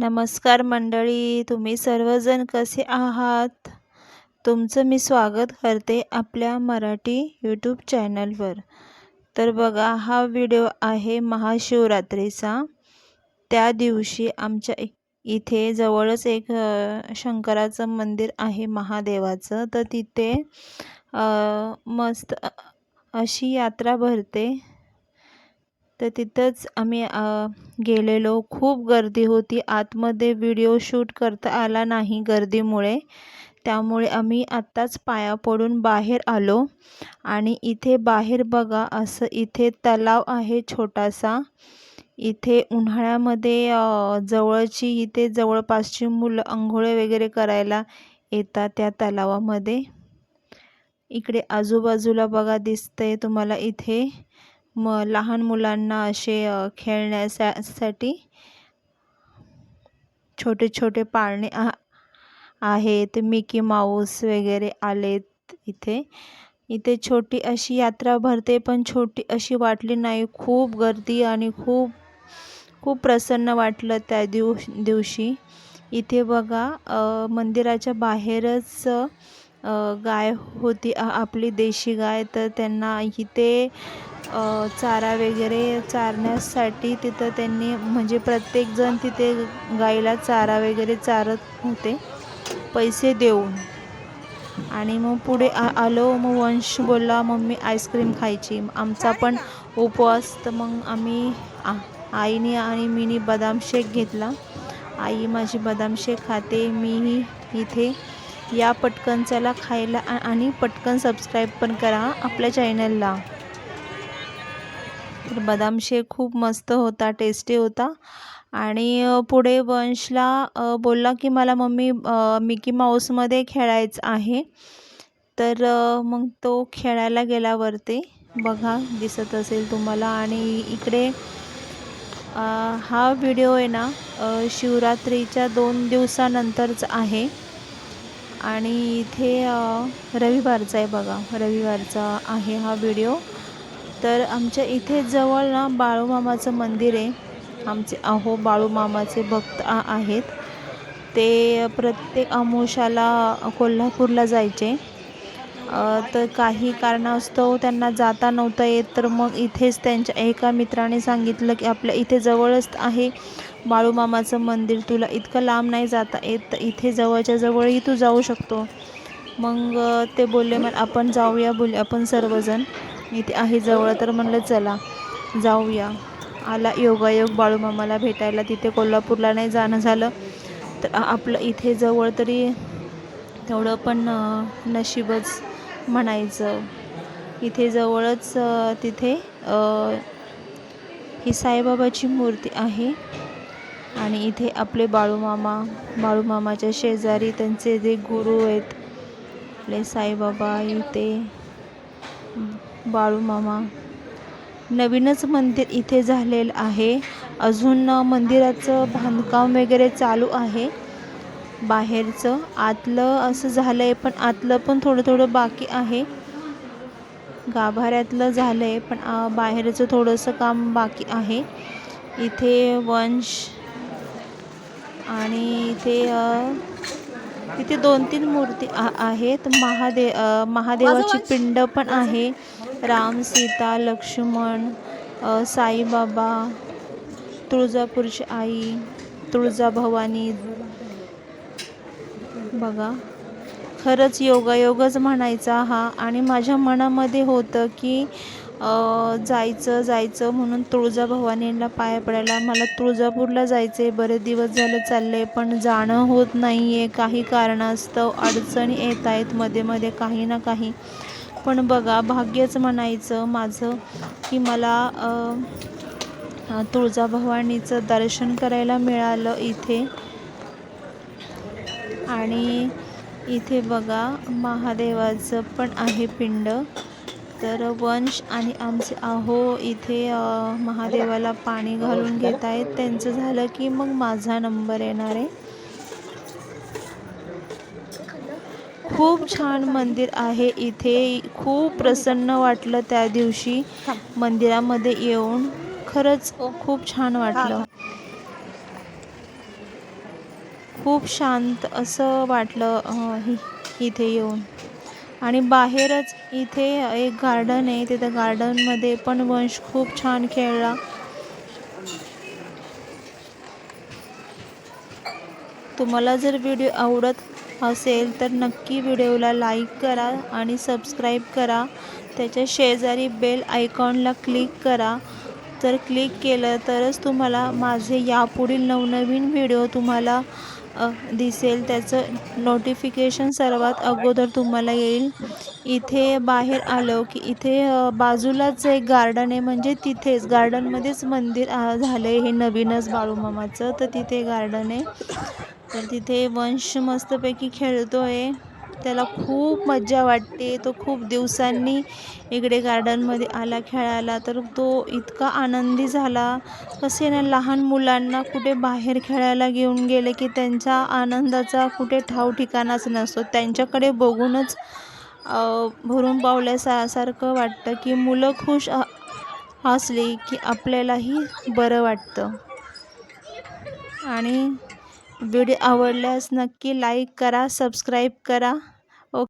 नमस्कार मंडळी तुम्ही सर्वजण कसे आहात? तुमचं मी स्वागत करते आपल्या मराठी यूट्यूब चॅनलवर तर बघा हा व्हिडिओ आहे महाशिवरात्रीचा. त्या दिवशी आमच्या इ- इथे जवळच एक शंकराचं मंदिर आहे महादेवाचं. तर तिथे मस्त अशी यात्रा भरते. तर तिथंच आम्ही गेलेलो. खूप गर्दी होती. आतमध्ये व्हिडिओ शूट करता आला नाही गर्दीमुळे. त्यामुळे आम्ही आत्ताच पाया पडून बाहेर आलो. आणि इथे बाहेर बघा असं इथे तलाव आहे छोटासा. इथे उन्हाळ्यामध्ये जवळची इथे जवळपासची मुलं अंघोळे वगैरे करायला येतात त्या तलावामध्ये. इकडे आजूबाजूला बघा दिसतंय तुम्हाला इथे. म लहान मुलांना असे खेळण्यासाठी छोटे छोटे पाळणे आ आहेत. मिकी माऊस वगैरे आलेत इथे. इथे छोटी अशी यात्रा भरते पण छोटी अशी वाटली नाही. खूप गर्दी आणि खूप खूप प्रसन्न वाटलं त्या दिव दिवशी. इथे बघा मंदिराच्या बाहेरच गाय होती आपली देशी गाय. तर त्यांना इथे चारा वगैरे चारण्यासाठी तिथं त्यांनी म्हणजे प्रत्येकजण तिथे गाईला चारा वगैरे चारत होते पैसे देऊन. आणि मग पुढे आ आलो मग वंश बोलला मम्मी आईस्क्रीम खायची. आमचा पण उपवास. तर मग आम्ही आ आईने आणि मीनी बदाम शेक घेतला. आई माझी बदाम शेक खाते. मीही इथे या पटकन चला खायला आणि पटकन सबस्क्राईब पण करा आपल्या चॅनलला तर बदाम शेक खूप मस्त होता टेस्टी होता. आणि पुढे वंशला बोलला की मला मम्मी मिकी माऊसमध्ये खेळायचं आहे. तर मग तो खेळायला गेल्यावरती बघा दिसत असेल तुम्हाला. आणि इकडे हा व्हिडिओ आहे ना शिवरात्रीच्या दोन दिवसानंतरच आहे. आणि इथे रविवारचा आहे बघा. रविवारचा आहे हा व्हिडिओ. तर आमच्या इथे जवळ ना बाळूमामाचं मंदिर आहे. आमचे अहो बाळूमामाचे भक्त आहेत. ते प्रत्येक अमोशाला कोल्हापूरला जायचे. तर काही कारणास्तव त्यांना जाता नव्हतं येत तर मग इथेच त्यांच्या एका मित्राने सांगितलं की आपल्या इथे जवळच आहे बाळूमामाचं मंदिर तुला इतकं लांब नाही जाता येत तर इथे जवळच्या जवळही तू जाऊ शकतो. मग ते बोलले मग आपण जाऊया बोलले आपण सर्वजण. इथे आहे जवळ तर म्हणलं चला जाऊया. आला योगायोग बाळूमामाला भेटायला तिथे कोल्हापूरला नाही जाणं झालं. तर आपलं इथे जवळ तरी तेवढं पण नशीबच म्हणायचं. इथे जवळच तिथे ही साईबाबाची मूर्ती आहे. आणि इथे आपले बाळूमामा बाळूमामाच्या शेजारी त्यांचे जे गुरु आहेत आपले साईबाबा इथे बाळूमामा. नवीनच मंदिर इथे झालेलं आहे. अजून मंदिराचं बांधकाम वगैरे चालू आहे. बाहेरचं. आतलं असं झालं आहे पण आतलं पण थोडं थोडं बाकी आहे. गाभाऱ्यातलं झालं आहे पण बाहेरचं थोडंसं काम बाकी आहे. इथे वंश आणि इथे तिथे दोन तीन मूर्ती आहेत. महादे अ, महादेवाची पिंड पण आहे. राम सीता लक्ष्मण साईबाबा तुळजापूरची आई तुळजाभवानी बघा खरंच योगायोगच म्हणायचा हा. आणि माझ्या मनामध्ये होतं की जायचं जायचं म्हणून तुळजाभवानीला पाया पडायला. मला तुळजापूरला जायचं आहे बरेच दिवस झालं चाललं आहे पण जाणं होत नाही आहे काही कारणास्तव अडचणी येत आहेत मध्ये मध्ये काही ना काही. पण बघा भाग्यच म्हणायचं माझं की मला तुळजाभवानीचं दर्शन करायला मिळालं इथे. आणि इथे बघा महादेवाचं पण आहे पिंड. तर वंश आणि आमचे आहो इथे महादेवाला पाणी घालून घेत आहेत. त्यांचं झालं की मग माझा नंबर येणार आहे. खूप छान मंदिर आहे इथे. खूप प्रसन्न वाटलं त्या दिवशी मंदिरामध्ये येऊन. खरंच खूप छान वाटलं. खूप शांत असं वाटलं इथे येऊन. आणि बाहेरच इथे एक गार्डन आहे तिथं गार्डनमध्ये पण वंश खूप छान खेळला. तुम्हाला जर व्हिडिओ आवडत असेल तर नक्की व्हिडिओला लाईक करा आणि सबस्क्राईब करा. त्याच्या शेजारी बेल आयकॉनला क्लिक करा. जर क्लिक केलं तरच तुम्हाला माझे यापुढील नवनवीन व्हिडिओ तुम्हाला दिसेल. त्याचं नोटिफिकेशन सर्वात अगोदर तुम्हाला येईल. इथे बाहेर आलो की इथे बाजूलाच एक गार्डन आहे. म्हणजे तिथेच गार्डनमध्येच मंदिर आ, झालं आहे हे नवीनच बाळूमामाचं. तर तिथे गार्डन आहे. तर तिथे वंश मस्तपैकी खेळतो आहे त्याला खूप मज्जा वाटते. तो खूप दिवसांनी इकडे गार्डनमध्ये आला खेळायला. तर तो इतका आनंदी झाला. कसे ना लहान मुलांना कुठे बाहेर खेळायला घेऊन गेले की त्यांच्या आनंदाचा कुठे ठाव ठिकाणाच नसतो. त्यांच्याकडे बघूनच भरून पावल्यासारखं वाटतं की मुलं खुश असली की आपल्यालाही बरं वाटतं. आणि व्हिडिओ आवडल्यास नक्की लाईक करा सबस्क्राईब करा.